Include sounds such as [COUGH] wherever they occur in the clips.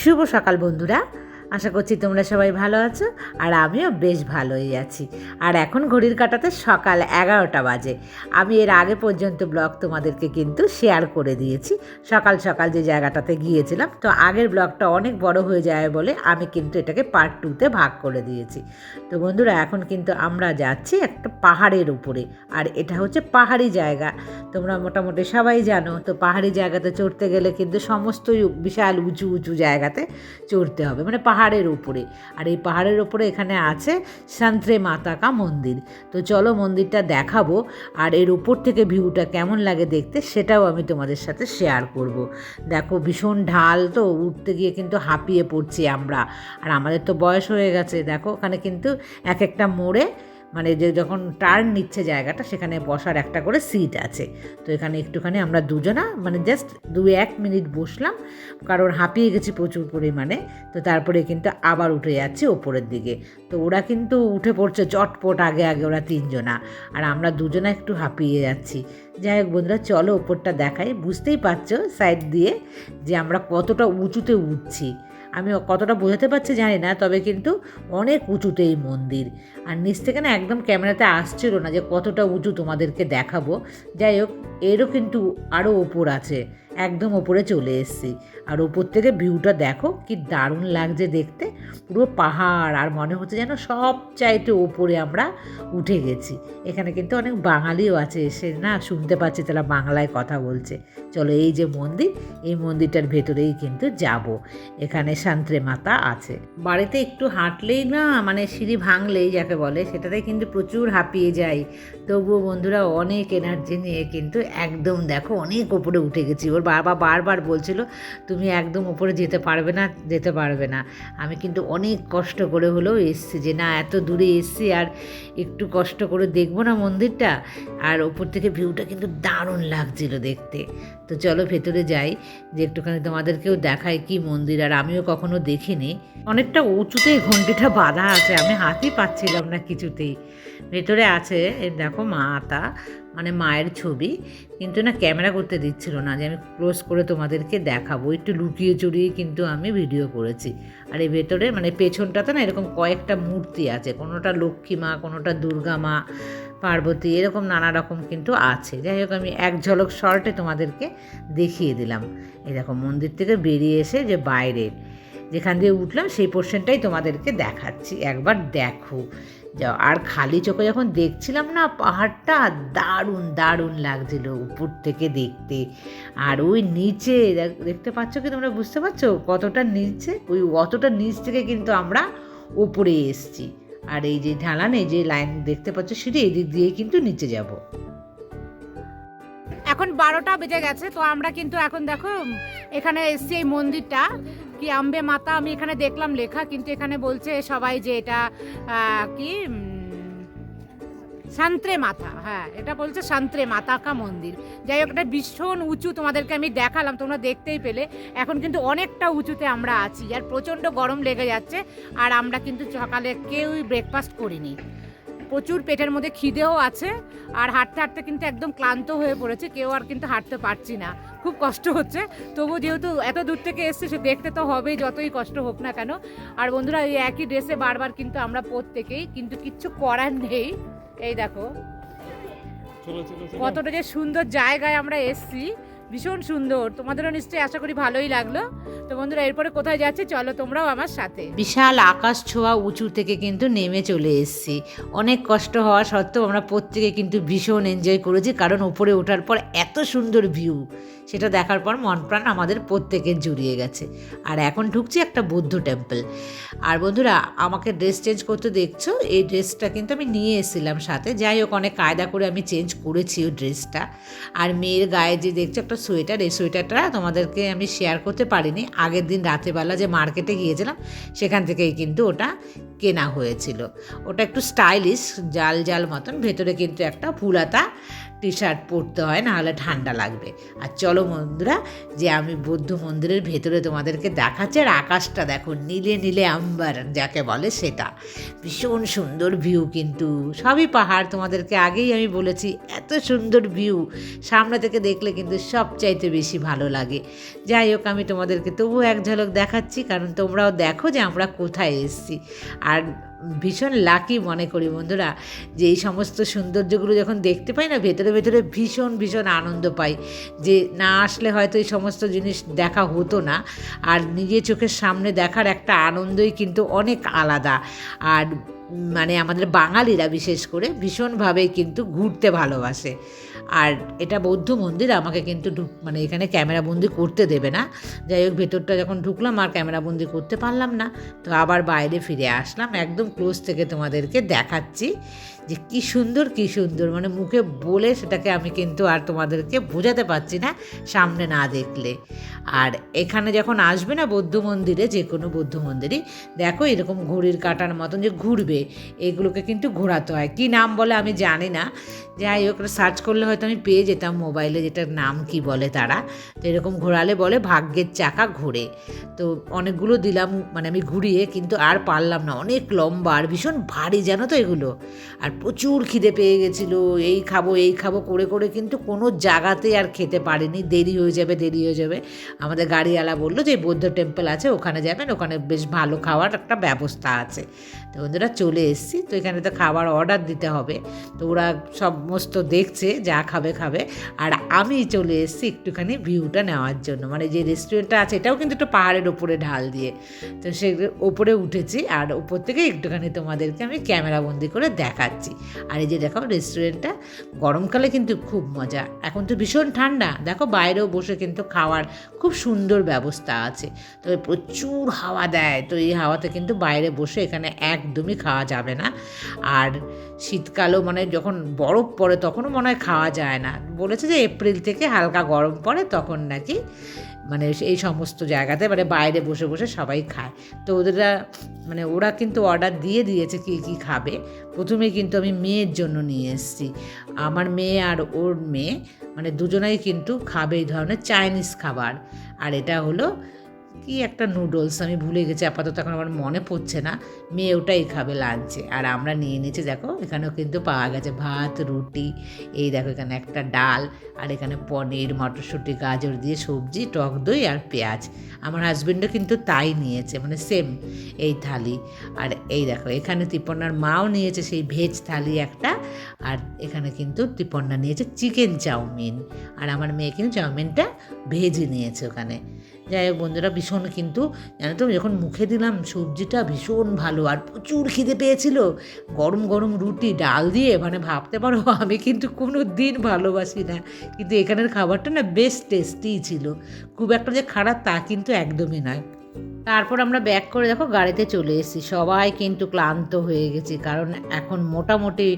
শুভ সকাল বন্ধুরা। আশা করছি তোমরা সবাই ভালো আছো আর আমিও বেশ ভালোই আছি। আর এখন ঘড়ির কাটাতে সকাল এগারোটা বাজে। আমি এর আগে পর্যন্ত ব্লগ তোমাদেরকে কিন্তু শেয়ার করে দিয়েছি। সকাল সকাল যে জায়গাটাতে গিয়েছিলাম, তো আগের ব্লগটা অনেক বড় হয়ে যায় বলে আমি কিন্তু এটাকে পার্ট টুতে ভাগ করে দিয়েছি। তো বন্ধুরা, এখন কিন্তু আমরা যাচ্ছি একটা পাহাড়ের উপরে। আর এটা হচ্ছে পাহাড়ি জায়গা। তোমরা মোটামুটি সবাই জানো, তো পাহাড়ি জায়গাতে চড়তে গেলে কিন্তু সমস্তই বিশাল উঁচু উঁচু জায়গাতে চড়তে হবে। মানে পাহাড়ের উপরে। আর এই পাহাড়ের উপরে এখানে আছে সান্ত্রে মাতাকা মন্দির। তো চলো মন্দিরটা দেখাবো, আর এর উপর থেকে ভিউটা কেমন লাগে দেখতে সেটাও আমি তোমাদের সাথে শেয়ার করব। দেখো ভীষণ ঢাল তো, উঠতে গিয়ে কিন্তু হাঁপিয়ে পড়ছি আমরা। আর আমাদের তো বয়স হয়ে গেছে, দেখো ওখানে কিন্তু এক একটা মোড়ে মানে যে যখন টার্ন নিচ্ছে জায়গাটা, সেখানে বসার একটা করে সিট আছে। তো এখানে একটুখানি আমরা দুজনা মানে জাস্ট দু এক মিনিট বসলাম, কারণ হাঁপিয়ে গেছি প্রচুর পরিমাণে। তো তারপরে কিন্তু আবার উঠে যাচ্ছি ওপরের দিকে। তো ওরা কিন্তু উঠে পড়ছে চটপট আগে আগে, ওরা তিনজনা। আর আমরা দুজনা একটু হাঁপিয়ে যাচ্ছি। যাই হোক বন্ধুরা, চলো ওপরটা দেখাই। বুঝতেই পারছ সাইড দিয়ে যে আমরা কতটা উঁচুতে উঠছি। আমি কতটা বোঝাতে পারছি জানি না, তবে কিন্তু অনেক উঁচুতে এই মন্দির। আর নিচ থেকে না একদম ক্যামেরাতে আসছিল না যে কতটা উঁচু তোমাদেরকে দেখাবো। যাই হোক, এরও কিন্তু আরও ওপর আছে। একদম ওপরে চলে এসেছি। আর ওপর থেকে ভিউটা দেখো, কি দারুণ লাগছে দেখতে। পুরো পাহাড়, আর মনে হচ্ছে যেন সব চাইতে ওপরে আমরা উঠে গেছি। এখানে কিন্তু অনেক বাঙালিও আছে, এসে না শুনতে পাচ্ছি তারা বাংলায় কথা বলছে। চলো এই যে মন্দির, এই মন্দিরটার ভেতরেই কিন্তু যাব। এখানে শান্ত্রে মাতা আছে। বাড়িতে একটু হাঁটলেই না মানে সিঁড়ি ভাঙলেই যাকে বলে, সেটাতে কিন্তু প্রচুর হাঁপিয়ে যাই। তবুও বন্ধুরা অনেক এনার্জি নিয়ে কিন্তু একদম দেখো অনেক ওপরে উঠে গেছি। ওর বাবা বারবার বলছিল, তুমি একদম ওপরে যেতে পারবে না, যেতে পারবে না। আমি কিন্তু অনেক কষ্ট করে হলেও এসছি যে, না, এত দূরে এসছি আর একটু কষ্ট করে দেখব না মন্দিরটা। আর ওপর থেকে ভিউটা কিন্তু দারুণ লাগছিল দেখতে। তো চলো ভেতরে যাই, যে একটুখানি তোমাদেরকেও দেখায় কি মন্দির, আর আমিও কখনো দেখিনি। অনেকটা উঁচুতে ঘন্টিটা বাঁধা আছে, আমি হাতই পাচ্ছিলাম না কিছুতেই। ভেতরে আছে দেখো মাতা মানে মায়ের ছবি, কিন্তু না ক্যামেরা করতে দিচ্ছিল না যে আমি ক্লোজ করে তোমাদেরকে দেখাবো। একটু লুকিয়ে চড়িয়ে কিন্তু আমি ভিডিও করেছি। আর এই ভেতরে মানে পেছনটাতে না এরকম কয়েকটা মূর্তি আছে। কোনোটা লক্ষ্মী মা, কোনোটা দুর্গা মা, পার্বতী, এরকম নানা রকম কিন্তু আছে। যাই হোক, আমি এক ঝলক শর্টে তোমাদেরকে দেখিয়ে দিলাম। এরকম মন্দির থেকে বেরিয়ে এসে যে বাইরের যেখান দিয়ে উঠলাম, সেই পোর্শনটাই তোমাদেরকে দেখাচ্ছি। একবার দেখো। আর খালি চোখে যখন দেখছিলাম না, পাহাড়টা দারুণ দারুণ লাগছিল উপর থেকে দেখতে। আর ওই নিচে দেখতে পাচ্ছ কি তোমরা? বুঝতে পারছ? কতটা নিচে? ওই অতটা নিচ থেকে কিন্তু আমরা ওপরে এসছি। আর এই যে ঢালান, এই যে লাইন দেখতে পাচ্ছ সেটা এদিক দিয়ে কিন্তু নিচে যাব। এখন বারোটা বেজে গেছে, তো আমরা কিন্তু এখন দেখো, এখানে এসছি এই মন্দিরটা। কি আম্বে মাতা আমি এখানে দেখলাম লেখা কিন্তু এখানে বলছে সবাই যে এটা কি উম, শান্ত্রে মাথা হ্যাঁ এটা বলছে শান্ত্রে মাতাকা মন্দির। যাই হোক এটা ভীষণ উঁচু তোমাদেরকে আমি দেখালাম তোমরা দেখতেই পেলে। এখন কিন্তু অনেকটা উঁচুতে আমরা আছি আর প্রচণ্ড গরম লেগে যাচ্ছে আর আমরা কিন্তু সকালে কেউই ব্রেকফাস্ট করিনি। প্রচুর পেটের মধ্যে খিদেও আছে আর হাঁটতে হাঁটতে কিন্তু একদম ক্লান্ত হয়ে পড়েছে কেউ আর কিন্তু হাঁটতে পারছি না। খুব কষ্ট হচ্ছে। তবু যেহেতু এত দূর থেকে এসছে সে দেখতে তো হবেই যতই কষ্ট হোক না কেন। আর বন্ধুরা এই একই ড্রেসে বারবার কিন্তু আমরা প্রত্যেকেই কিন্তু কিচ্ছু করার নেই। এই দেখো। কতটা যে সুন্দর জায়গায় আমরা এসছি। ভীষণ সুন্দর। তোমাদেরও নিশ্চয়ই আশা করি ভালোই লাগল। তো বন্ধুরা, এরপরে কোথায় যাচ্ছে? চলো তোমরাও আমার সাথে। বিশাল আকাশ ছোঁয়া উঁচু থেকে কিন্তু নেমে চলে এসেছি। অনেক কষ্ট হওয়া সত্ত্বেও আমরা প্রত্যেকে কিন্তু ভীষণ এনজয় করেছি, কারণ উপরে ওঠার পর এত সুন্দর ভিউ সেটা দেখার পর মন প্রাণ আমাদের প্রত্যেকের জুড়িয়ে গেছে। আর এখন ঢুকছি একটা বৌদ্ধ টেম্পল আর বন্ধুরা, আমাকে ড্রেস চেঞ্জ করতে দেখছ? এই ড্রেসটা কিন্তু আমি নিয়ে এসেছিলাম সাথে। যাই হোক, অনেক কায়দা করে আমি চেঞ্জ করেছি ওই ড্রেসটা আর মেয়ের গায়ে যে দেখছ, একটা সোয়েটার, এই সোয়েটারটা তোমাদেরকে আমি শেয়ার করতে পারিনি। আগের দিন রাতেবেলা যে মার্কেটে গিয়েছিলাম, সেখান থেকেই কিন্তু ওটা কেনা হয়েছিল। ওটা একটু স্টাইলিশ জাল জাল মতন, ভেতরে কিন্তু একটা ফুলাতা টি শার্ট পরতে হয়, নাহলে ঠান্ডা লাগবে। আর চলো বন্ধুরা, যে আমি বৌদ্ধ মন্দিরের ভেতরে তোমাদেরকে দেখাচ্ছি, আর আকাশটা দেখো, নীলে নীলে আম্বার যাকে বলে সেটা। ভীষণ সুন্দর ভিউ কিন্তু। সবই পাহাড় তোমাদেরকে আগেই আমি বলেছি, এত সুন্দর ভিউ সামনে থেকে দেখলে কিন্তু সবচাইতে বেশি ভালো লাগে। যাই হোক, আমি তোমাদেরকে তবুও এক ঝলক দেখাচ্ছি, কারণ তোমরাও দেখো যে আমরা কোথায় এসেছি। আর ভীষণ লাকি মনে করি বন্ধুরা, যে এই সমস্ত সৌন্দর্যগুলো যখন দেখতে পাই না, ভেতরে ভেতরে ভীষণ ভীষণ আনন্দ পাই। যে না আসলে হয়তো এই সমস্ত জিনিস দেখা হতো না, আর নিজের চোখের সামনে দেখার একটা আনন্দই কিন্তু অনেক আলাদা। আর মানে আমাদের বাঙালিরা বিশেষ করে ভীষণভাবে কিন্তু ঘুরতে ভালোবাসে। আর এটা বৌদ্ধ মন্দির, আমাকে কিন্তু মানে এখানে ক্যামেরা বন্দি করতে দেবে না। যাই হোক, ভেতরটা যখন ঢুকলাম, আর ক্যামেরা বন্দি করতে পারলাম না। তো আবার বাইরে ফিরে আসলাম, একদম ক্লোজ থেকে তোমাদেরকে দেখাচ্ছি যে কি সুন্দর কি সুন্দর। মানে মুখে বলে সেটাকে আমি কিন্তু আর তোমাদেরকে বোঝাতে পারছি না সামনে না দেখলে। আর এখানে যখন আসবে না বৌদ্ধ মন্দিরে, যে কোনো বৌদ্ধ মন্দিরই, দেখো এরকম ঘড়ির কাটার মতন যে ঘুরবে, এগুলোকে কিন্তু ঘোরাতে হয়। কি নাম বলে আমি জানি না। যাই হোক সার্চ করলে হয়তো আমি পেয়ে যেতাম মোবাইলে যেটার নাম কি বলে তারা তো এরকম ঘোরালে বলে ভাগ্যের চাকা ঘোরে। তো অনেকগুলো দিলাম মানে আমি ঘুরিয়ে, কিন্তু আর পারলাম না। অনেক লম্বা আর ভীষণ ভারী, জানো তো এগুলো? আর প্রচুর খিদে পেয়ে গেছিল, এই খাব এই খাব, করে করে কিন্তু কোনো জায়গাতেই আর খেতে পারিনি। দেরি হয়ে যাবে, দেরি হয়ে যাবে। আমাদের গাড়িওয়ালা বলল যে বৌদ্ধ টেম্পল আছে, ওখানে যাবেন, ওখানে বেশ ভালো খাওয়ার একটা ব্যবস্থা আছে। তো বন্ধুরা চলে এসেছি। তো এখানে তো খাবার অর্ডার দিতে হবে। তো ওরা সমস্ত দেখছে যা খাবে খাবে। আর আমি চলে এসেছি একটুখানি ভিউটা নেওয়ার জন্য। মানে যে রেস্টুরেন্টটা আছে, এটাও কিন্তু একটু পাহাড়ের ওপরে ঢাল দিয়ে। তো সে ওপরে উঠেছি আর ওপর থেকে একটুখানি তোমাদেরকে আমি ক্যামেরা বন্দি করে দেখাচ্ছি। আর এই যে দেখো রেস্টুরেন্টটা গরমকালে কিন্তু খুব মজা। এখন তো ভীষণ ঠান্ডা। দেখো বাইরেও বসে কিন্তু খাওয়ার খুব সুন্দর ব্যবস্থা আছে। তবে প্রচুর হাওয়া দেয়। তো এই হাওয়াতে কিন্তু বাইরে বসে এখানে একদমই খাওয়া যাবে না। আর শীতকালেও মানে যখন বরফ পড়ে তখনও মনে হয় খাওয়া যায় না। বলেছে যে এপ্রিল থেকে হালকা গরম পড়ে তখন নাকি মানে এই সমস্ত জায়গাতে মানে বাইরে বসে বসে সবাই খায়। তো ওদেরা মানে ওরা কিন্তু অর্ডার দিয়ে দিয়েছে কী কী খাবে। প্রথমে কিন্তু আমি মেয়ের জন্য নিয়ে এসেছি। আমার মেয়ে আর ওর মেয়ে মানে দুজনেই কিন্তু খাবে এই ধরনের চাইনিজ খাবার। আর এটা হলো কি একটা নুডলস আমি ভুলে গেছি, আপাতত এখন আমার মনে পড়ছে না। মেয়ে ওটাই খাবে লাঞ্চে আর আমরা নিয়ে নিয়েছি দেখো, এখানেও কিন্তু পাওয়া গেছে ভাত, রুটি, এই দেখো এখানে একটা ডাল, আর এখানে পনির, মটরশুঁটি, গাজর দিয়ে সবজি, টক দই আর পেঁয়াজ। আমার হাজবেন্ডও কিন্তু তাই নিয়েছে মানে সেম এই থালি। আর এই দেখো, এখানে তিপন্নার মাও নিয়েছে সেই ভেজ থালি একটা, আর এখানে কিন্তু তিপন্না নিয়েছে চিকেন চাউমিন। আর আমার মেয়ে কিন্তু চাউমিনটা ভেজে নিয়েছে ওখানে। যাই হোক বন্ধুরা, ভীষণ কিন্তু, জানো তো, যখন মুখে দিলাম সবজিটা ভীষণ ভালো আর প্রচুর খিদে পেয়েছিল, গরম গরম রুটি, ডাল দিয়ে মানে ভাবতে পারো, [LAUGHS] আমি কিন্তু কোনো দিন ভালোবাসি না। কিন্তু এখানের খাবারটা না বেশ টেস্টিই ছিল। খুব একটা যে খারাপ তা কিন্তু একদমই নয়। তারপর আমরা ব্যাক করে দেখো গাড়িতে চলে এসেছি। সবাই কিন্তু ক্লান্ত হয়ে গেছি, কারণ এখন মোটামুটি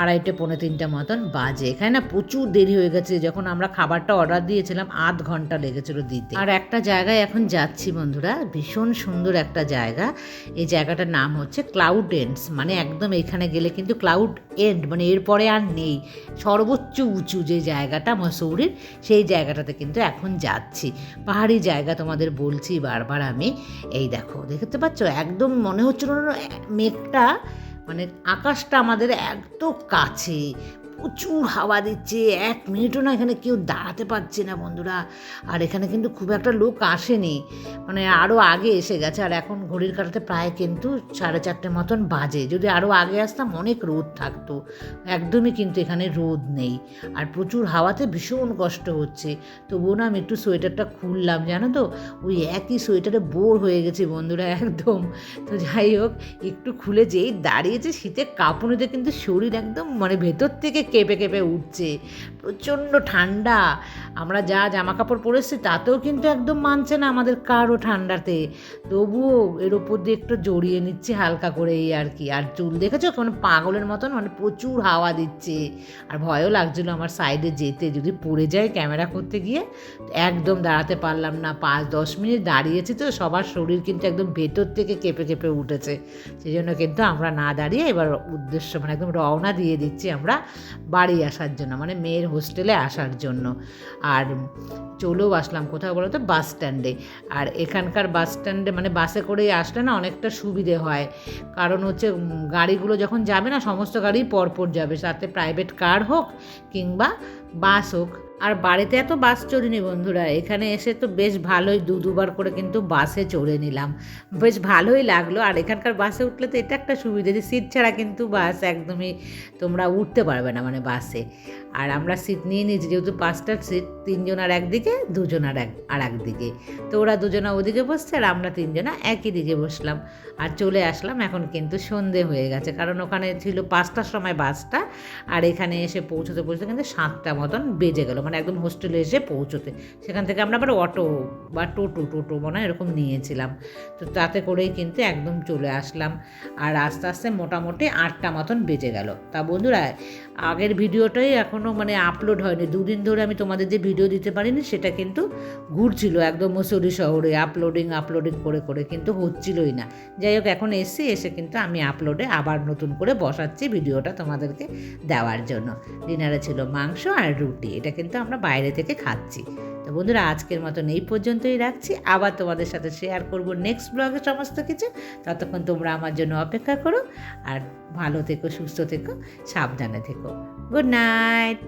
আড়াইটে, পৌনে তিনটা মতন বাজে। এখানে না প্রচুর দেরি হয়ে গেছে, যখন আমরা খাবারটা অর্ডার দিয়েছিলাম, আধ ঘণ্টা লেগেছিল দিতে। আর একটা জায়গায় এখন যাচ্ছি বন্ধুরা, ভীষণ সুন্দর একটা জায়গা। এই জায়গাটার নাম হচ্ছে ক্লাউড এন্ডস মানে একদম এখানে গেলে কিন্তু ক্লাউড এন্ড মানে এরপরে আর নেই। সর্বোচ্চ উঁচু যে জায়গাটা মসৌরির, সেই জায়গাটাতে কিন্তু এখন যাচ্ছি। পাহাড়ি জায়গা তোমাদের বলছি বারবার আমি। এই দেখো দেখতে পাচ্ছ? একদম মনে হচ্ছিল মেঘটা মানে আকাশটা আমাদের এত কাছে প্রচুর হাওয়া দিচ্ছে। এক মিনিটও না এখানে কেউ দাঁড়াতে পারছে না বন্ধুরা। আর এখানে কিন্তু খুব একটা লোক আসেনি। মানে আরও আগে এসে গেছে। আর এখন ঘড়ির কাটাতে প্রায় কিন্তু সাড়ে চারটে মতন বাজে। যদি আরও আগে আসতাম অনেক রোদ থাকতো। একদমই কিন্তু এখানে রোদ নেই। আর প্রচুর হাওয়াতে ভীষণ কষ্ট হচ্ছে। তবুও না আমি একটু সোয়েটারটা খুললাম, জানো তো? ওই একই সোয়েটারে বোর হয়ে গেছে বন্ধুরা, একদম। তো যাই হোক, একটু খুলে যেই দাঁড়িয়েছে শীতে কাঁপুনিতে কিন্তু শরীর একদম মানে ভেতর থেকে কেঁপে কেঁপে উঠছে। প্রচণ্ড ঠান্ডা। আমরা যা জামা কাপড় পরেছি তাতেও কিন্তু একদম মানছে না আমাদের কারও ঠান্ডাতে। তবুও এর ওপর দিয়ে একটু জড়িয়ে নিচ্ছে হালকা করে এই আর কি। আর চুল দেখেছ মানে পাগলের মতন? মানে প্রচুর হাওয়া দিচ্ছে। আর ভয়ও লাগছিল আমার সাইডে যেতে। যদি পড়ে যায় ক্যামেরা করতে গিয়ে একদম দাঁড়াতে পারলাম না। পাঁচ, দশ মিনিট দাঁড়িয়েছি তো সবার শরীর কিন্তু একদম ভেতর থেকে কেঁপে কেঁপে উঠেছে। সেই জন্য কিন্তু আমরা না দাঁড়িয়ে এবার উদ্দেশ্য মানে একদম রওনা দিয়ে দিচ্ছি আমরা বাড়ি আসার জন্য মানে মেয়ের হোস্টেলে আসার জন্য। আর চলেও আসলাম কোথাও বলো তো? বাস স্ট্যান্ডে। আর এখানকার বাস স্ট্যান্ডে মানে বাসে করেই আসলে না অনেকটা সুবিধে হয়। কারণ হচ্ছে গাড়িগুলো যখন যাবে না, সমস্ত গাড়ি পরপর যাবে। সাথে প্রাইভেট কার হোক কিংবা বাস হোক। আর বাড়িতে এত বাস চড়িনি বন্ধুরা, এখানে এসে তো বেশ ভালোই দু দুবার করে কিন্তু বাসে চড়ে নিলাম। বেশ ভালোই লাগল, আর এখানকার বাসে উঠলে তো এটা একটা সুবিধা যে সিট ছাড়া কিন্তু বাস একদমই তোমরা উঠতে পারবে না মানে বাসে। আর আমরা সিট নিয়ে নিয়েছি, যেহেতু পাঁচটার সিট, তিনজন আর একদিকে, দুজন আর এক, আর একদিকে। তো ওরা দুজনা ওদিকে বসছে আর আমরা তিনজনা একই দিকে বসলাম। আর চলে আসলাম, এখন কিন্তু সন্ধে হয়ে গেছে, কারণ ওখানে ছিল পাঁচটার সময় বাসটা, আর এখানে এসে পৌঁছতে পৌঁছতে কিন্তু সাতটা মতন বেজে গেলো। মানে একদম হোস্টেলে এসে পৌঁছতে। সেখান থেকে আমরা আবার অটো বা টোটো টোটো মনে হয় এরকম নিয়েছিলাম। তো তাতে করেই কিন্তু একদম চলে আসলাম। আর আস্তে আস্তে মোটামুটি আটটা মতন বেজে গেল। তা বন্ধুরা, আগের ভিডিওটাই এখনও মানে আপলোড হয়নি। দুদিন ধরে আমি তোমাদের যে ভিডিও দিতে পারিনি, সেটা কিন্তু ঘুরছিল একদম মুসৌরি শহরে। আপলোডিং আপলোডিং করে করে কিন্তু হচ্ছিলই না। যাই হোক, এখন এসে এসে কিন্তু আমি আপলোডে আবার নতুন করে বসাচ্ছি ভিডিওটা তোমাদেরকে দেওয়ার জন্য। ডিনারে ছিল মাংস আর রুটি। এটা কিন্তু আমরা বাইরে থেকে খাচ্ছি। তো বন্ধুরা, আজকের মতন এই পর্যন্তই রাখছি। আবার তোমাদের সাথে শেয়ার করব নেক্সট ব্লগে সমস্ত কিছু। ততক্ষণ তোমরা আমার জন্য অপেক্ষা করো আর ভালো থেকো, সুস্থ থেকো, সাবধানে থেকো। Good night